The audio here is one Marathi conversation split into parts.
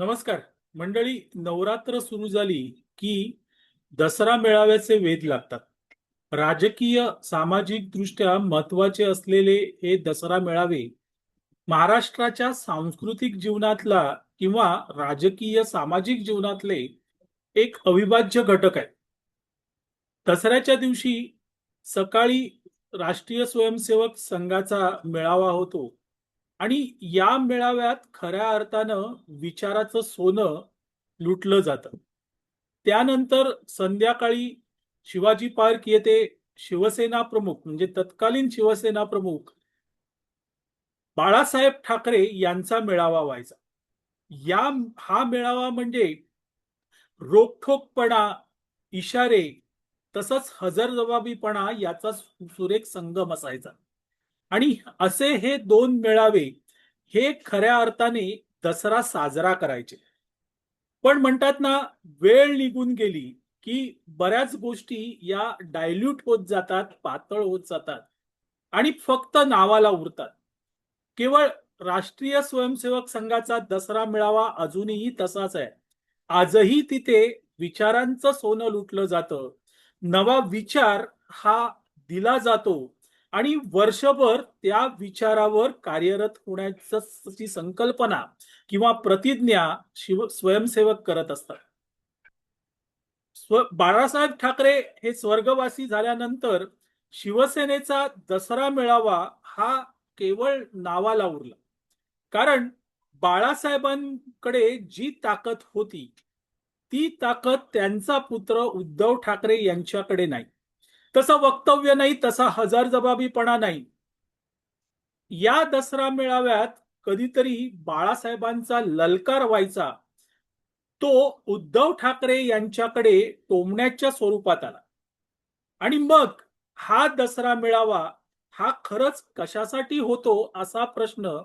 नमस्कार. मंडळी नवरात्र सुरू झाली की दसरा मेळाव्याचे वेध लागतात. राजकीय सामाजिक दृष्ट्या महत्त्वाचे असलेले हे दसरा मेळावे महाराष्ट्राच्या सांस्कृतिक जीवनातला किंवा राजकीय सामाजिक जीवनातले एक अविभाज्य घटक आहे. दसऱ्याच्या दिवशी सकाळी राष्ट्रीय स्वयंसेवक संघाचा मेळावा होतो. आणि या मेळाव्यात खऱ्या अर्थानं विचाराचं सोनं लुटलं जातं. त्यानंतर संध्याकाळी शिवाजी पार्क येथे शिवसेना प्रमुख म्हणजे तत्कालीन शिवसेना प्रमुख बाळासाहेब ठाकरे यांचा मेळावा व्हायचा. या हा मेळावा म्हणजे रोखोकपणा इशारे तसंच हजरजबाबीपणा याचा सुरेख संगम असायचा. आणि असे हे दोन मेळावे हे खऱ्या अर्थाने दसरा साजरा करायचे. पण म्हणतात ना वेळ निघून गेली की बऱ्याच गोष्टी या डायल्यूट होत जातात पातळ होत जातात आणि फक्त नावाला उरतात. केवळ राष्ट्रीय स्वयंसेवक संघाचा दसरा मेळावा अजूनही तसाच आहे. आजही तिथे विचारांचं सोनं लुटलं जातं. नवा विचार हा दिला जातो आणि वर्षभर त्या विचारावर कार्यरत होण्याची संकल्पना किंवा प्रतिज्ञा शिव स्वयंसेवक करत असतात. स्व बाळासाहेब ठाकरे हे स्वर्गवासी झाल्यानंतर शिवसेनेचा दसरा मेळावा हा केवळ नावाला उरला. कारण बाळासाहेबांकडे जी ताकद होती ती ताकद त्यांचा पुत्र उद्धव ठाकरे यांच्याकडे नाही. तसं वक्तव्य नाही तसा हजार जबाबीपणा नाही. या दसरा मेळाव्यात कधीतरी बाळासाहेबांचा ललकार व्हायचा तो उद्धव ठाकरे यांच्याकडे टोमण्याच्या स्वरूपात आला. आणि मग हा दसरा मेळावा हा खरंच कशासाठी होतो असा प्रश्न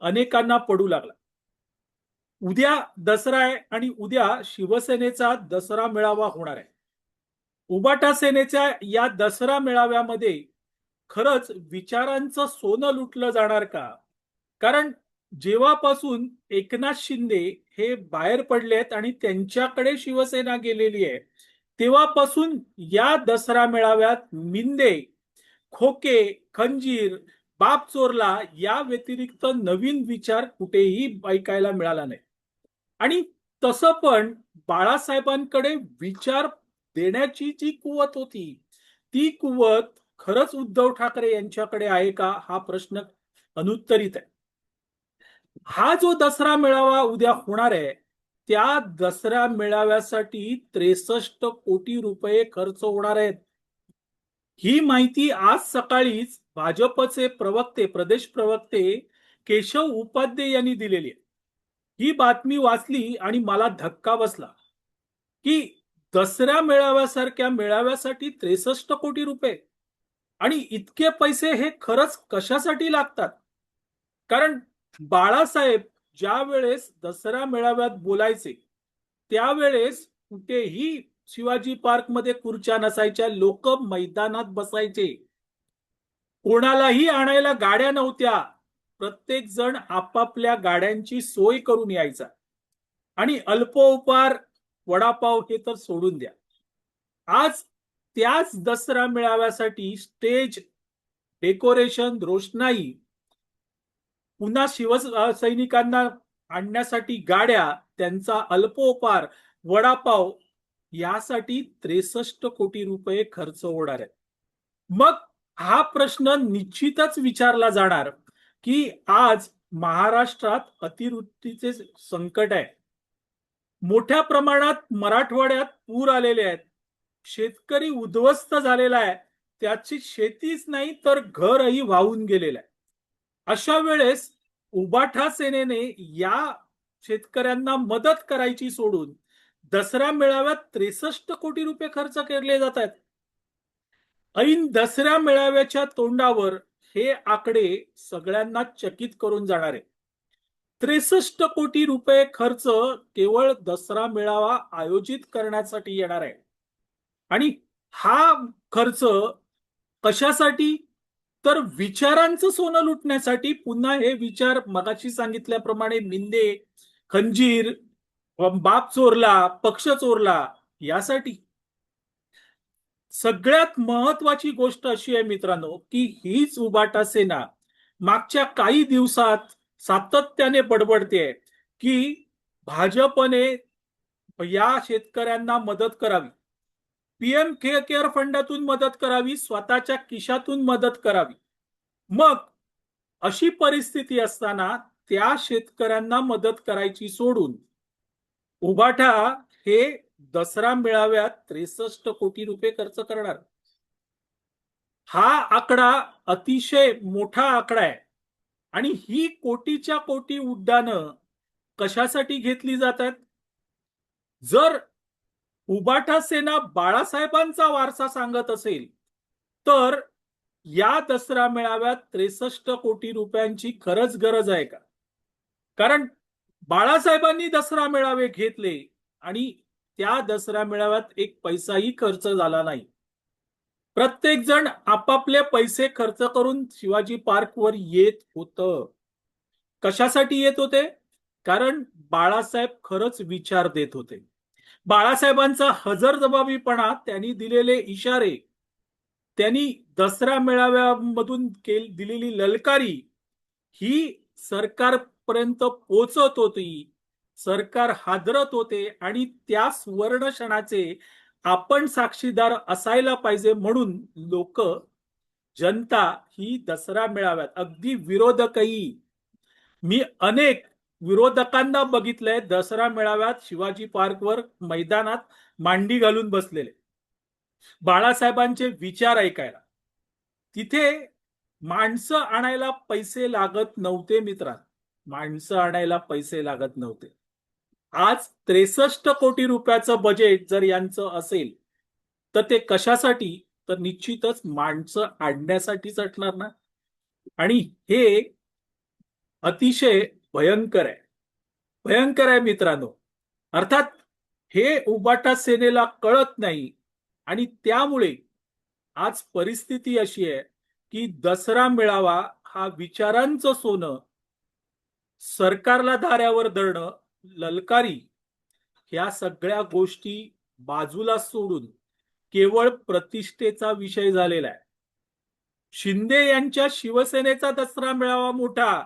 अनेकांना पडू लागला. उद्या दसरा आहे आणि उद्या शिवसेनेचा दसरा मेळावा होणार आहे. उबाटा सेनेच्या या दसरा मेळाव्यामध्ये खरंच विचारांचं सोनं लुटलं जाणार का? कारण जेव्हापासून एकनाथ शिंदे हे बाहेर पडलेत आणि त्यांच्याकडे शिवसेना गेलेली आहे तेव्हापासून या दसरा मेळाव्यात मिंदे खोके खंजीर बाप चोरला या व्यतिरिक्त नवीन विचार कुठेही ऐकायला मिळाला नाही. आणि तसं पण बाळासाहेबांकडे विचार देण्याची जी कुवत होती ती कुवत खरंच उद्धव ठाकरे यांच्याकडे आहे का? हा प्रश्न अनुत्तरित आहे. हा जो दसरा मेळावा उद्या होणार आहे त्या दसरा मेळाव्यासाठी त्रेसष्ट कोटी रुपये खर्च होणार आहेत. ही माहिती आज सकाळीच भाजपचे प्रवक्ते प्रदेश प्रवक्ते केशव उपाध्ये यांनी दिलेली आहे. ही बातमी वाचली आणि मला धक्का बसला की दसऱ्या मेळाव्यासारख्या मेळाव्यासाठी त्रेसष्ट कोटी रुपये. आणि इतके पैसे हे खरंच कशासाठी लागतात? कारण बाळासाहेब ज्या वेळेस दसरा मेळाव्यात बोलायचे त्यावेळेस कुठेही शिवाजी पार्कमध्ये खुर्च्या नसायच्या लोक मैदानात बसायचे. कोणालाही आणायला गाड्या नव्हत्या. प्रत्येक जण आपापल्या गाड्यांची सोय करून यायचा. आणि अल्पोपार वडापाव हे तर सोडून द्या. आज त्याच दसरा मेळाव्यासाठी स्टेज डेकोरेशन रोषणाई पुन्हा शिवसैनिकांना आणण्यासाठी गाड्या त्यांचा अल्पोपार वडापाव यासाठी त्रेसष्ट कोटी रुपये खर्च होणार आहे मग हा प्रश्न निश्चितच विचारला जाणार की आज महाराष्ट्रात अतिवृत्तीचे संकट आहे. मोठ्या प्रमाणात मराठवाड्यात पूर आलेले आहेत. शेतकरी उद्ध्वस्त झालेला आहे. त्याची शेतीच नाही तर घरही वाहून गेलेलं आहे. अशा वेळेस उबाठा सेनेने या शेतकऱ्यांना मदत करायची सोडून दसरा मेळाव्यात त्रेसष्ट कोटी रुपये खर्च केले जात आहेत. ऐन दसऱ्या मेळाव्याच्या तोंडावर हे आकडे सगळ्यांना चकित करून जाणार. आहे त्रेसष्ट कोटी रुपये खर्च केवळ दसरा मेळावा आयोजित करण्यासाठी येणार आहे. आणि हा खर्च कशासाठी? तर विचारांचं सोनं लुटण्यासाठी. पुन्हा हे विचार मगाशी सांगितल्याप्रमाणे मिंदे खंजीर बाप चोरला पक्ष चोरला यासाठी. सगळ्यात महत्वाची गोष्ट अशी आहे मित्रांनो की हीच उबाटा सेना मागच्या काही दिवसात सातत्याने बडबडते की भाजपने या शेतकऱ्यांना मदत करावी. पीएम केअर फंडातून मदत करावी स्वतःच्या किशातून मदत करावी. मग अशी परिस्थिती असताना त्या शेतकऱ्यांना मदत करायची सोडून उबाठा हे दसरा मेळाव्यात त्रेसष्ट कोटी रुपये खर्च करणार. हा आकडा अतिशय मोठा आकडा आहे. आणि ही कोटीच्या कोटी उड्डाणं कशासाठी घेतली जातात? जर उबाठा सेना बाळासाहेबांचा वारसा सांगत असेल तर या दसरा मेळाव्यात त्रेसष्ट कोटी रुपयांची खरंच गरज आहे का? कारण बाळासाहेबांनी दसरा मेळावे घेतले आणि त्या दसरा मेळाव्यात एक पैसाही खर्च झाला नाही. प्रत्येक जण आपापले पैसे खर्च करून शिवाजी पार्कवर येत होत. कशासाठी येत होते? कारण बाळासाहेब खरंच विचार देत होते. बाळासाहेबांचा हजर जबाबीपणा त्यांनी दिलेले इशारे त्यांनी दसरा मेळाव्यामधून केल दिलेली ललकारी ही सरकारपर्यंत पोचत होती. सरकार हादरत होते आणि त्या सुवर्ण क्षणाचे आपण साक्षीदार असायला पाहिजे म्हणून लोक जनता ही दसरा मेळाव्यात अगदी विरोधकही. मी अनेक विरोधकांना बघितलंय दसरा मेळाव्यात शिवाजी पार्कवर मैदानात मांडी घालून बसलेले. बाळासाहेबांचे विचार ऐकायला. तिथे माणसं आणायला पैसे लागत नव्हते मित्रांनो. माणसं आणायला पैसे लागत नव्हते. आज त्रेसष्ट कोटी रुपयाचं बजेट जर यांचं असेल तर ते कशासाठी? तर निश्चितच माणसं आणण्यासाठीच असणार ना. आणि हे अतिशय भयंकर आहे. भयंकर आहे मित्रांनो. अर्थात हे उबाटा सेनेला कळत नाही. आणि त्यामुळे आज परिस्थिती अशी आहे की दसरा मेळावा हा विचारांचं सोनं सरकारला धाऱ्यावर धरणं ललकारी ह्या सगळ्या गोष्टी बाजूला सोडून केवळ प्रतिष्ठेचा विषय झालेला आहे. शिंदे यांच्या शिवसेनेचा दसरा मेळावा मोठा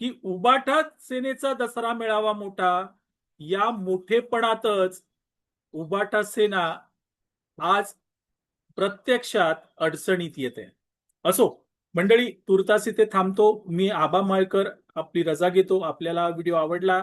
की उबाठा सेनेचा दसरा मेळावा मोठा या मोठेपणातच उबाटा सेना आज प्रत्यक्षात अडचणीत येते. असो मंडळी तुर्तास इथे थांबतो. मी आबा माळकर आपली रजा घेतो. आपल्याला व्हिडिओ आवडला